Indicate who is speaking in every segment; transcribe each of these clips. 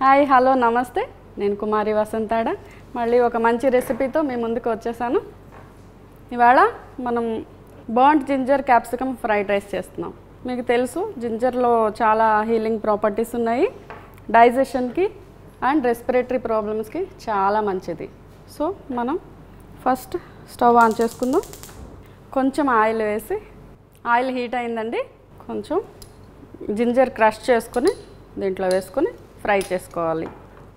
Speaker 1: Hi hello నమస్తే. నేను కుమారి వసంతాడ. మళ్ళీ ఒక మంచి రెసిపీతో మీ ముందుకు వచ్చేసాను. ఇవాళ మనం burnt ginger capsicum fried rice చేస్తున్నాం. మీకు తెలుసు జింజర్లో చాలా హీలింగ్ ప్రాపర్టీస్ ఉన్నాయి. డైజెషన్కి అండ్ రెస్పిరేటరీ ప్రాబ్లమ్స్కి చాలా మంచిది. సో మనం ఫస్ట్ స్టవ్ ఆన్ చేసుకుందాం. కొంచెం ఆయిల్ వేసి ఆయిల్ హీట్ అయిందండి. కొంచెం జింజర్ క్రష్ చేసుకొని దీంట్లో వేసుకొని ఫ్రై చేసుకోవాలి.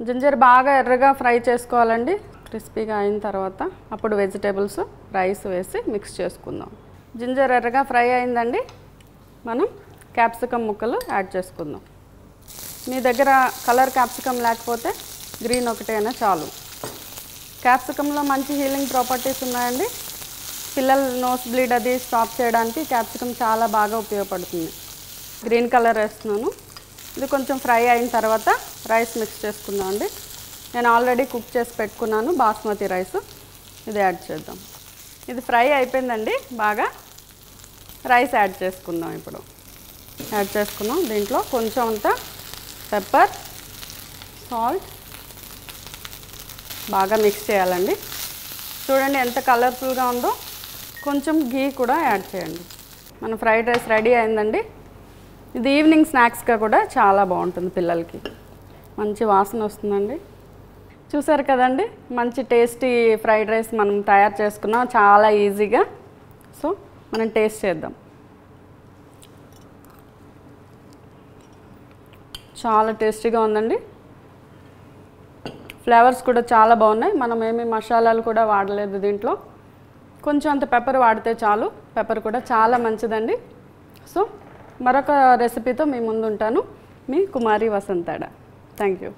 Speaker 1: జింజర్ బాగా ఎర్రగా ఫ్రై చేసుకోవాలండి. క్రిస్పీగా అయిన తర్వాత అప్పుడు వెజిటేబుల్స్ రైస్ వేసి మిక్స్ చేసుకుందాం. జింజర్ ఎర్రగా ఫ్రై అయిందండి. మనం క్యాప్సికమ్ ముక్కలు యాడ్ చేసుకుందాం. మీ దగ్గర కలర్ క్యాప్సికమ్ లేకపోతే గ్రీన్ ఒకటైనా చాలు. క్యాప్సికంలో మంచి హీలింగ్ ప్రాపర్టీస్ ఉన్నాయండి. పిల్లల నోస్ బ్లీడ్ అది స్టాప్ చేయడానికి క్యాప్సికమ్ చాలా బాగా ఉపయోగపడుతుంది. గ్రీన్ కలర్ వేస్తున్నాను. ఇది కొంచెం ఫ్రై అయిన తర్వాత రైస్ మిక్స్ చేసుకుందాం అండి నేను ఆల్రెడీ కుక్ చేసి పెట్టుకున్నాను బాస్మతి రైస్. ఇది యాడ్ చేద్దాం. ఇది ఫ్రై అయిపోయిందండి బాగా రైస్ యాడ్ చేసుకుందాం ఇప్పుడు. యాడ్ చేసుకున్నాం. దీంట్లో కొంచెం అంత పెప్పర్ సాల్ట్ బాగా మిక్స్ చేయాలండి. చూడండి ఎంత కలర్ఫుల్గా ఉందో. కొంచెం ఘీ కూడా యాడ్ చేయండి. మన ఫ్రైడ్ రైస్ రెడీ అయిందండి. ఇది ఈవినింగ్ స్నాక్స్గా కూడా చాలా బాగుంటుంది పిల్లలకి. మంచి వాసన వస్తుందండి. చూసారు కదండి? మంచి టేస్టీ ఫ్రైడ్ రైస్ మనం తయారు చేసుకున్నాం. చాలా ఈజీగా సో మనం టేస్ట్ చేద్దాం. చాలా టేస్టీగా ఉందండి. ఫ్లేవర్స్ కూడా చాలా బాగున్నాయి. మనం ఏమి మసాలాలు కూడా వాడలేదు దీంట్లో. కొంచెం అంత పెప్పర్ వాడితే చాలు. పెప్పర్ కూడా చాలా మంచిదండి. సో మరొక రెసిపీతో మీ ముందు ఉంటాను మీ కుమారి వసంతాడ. Thank you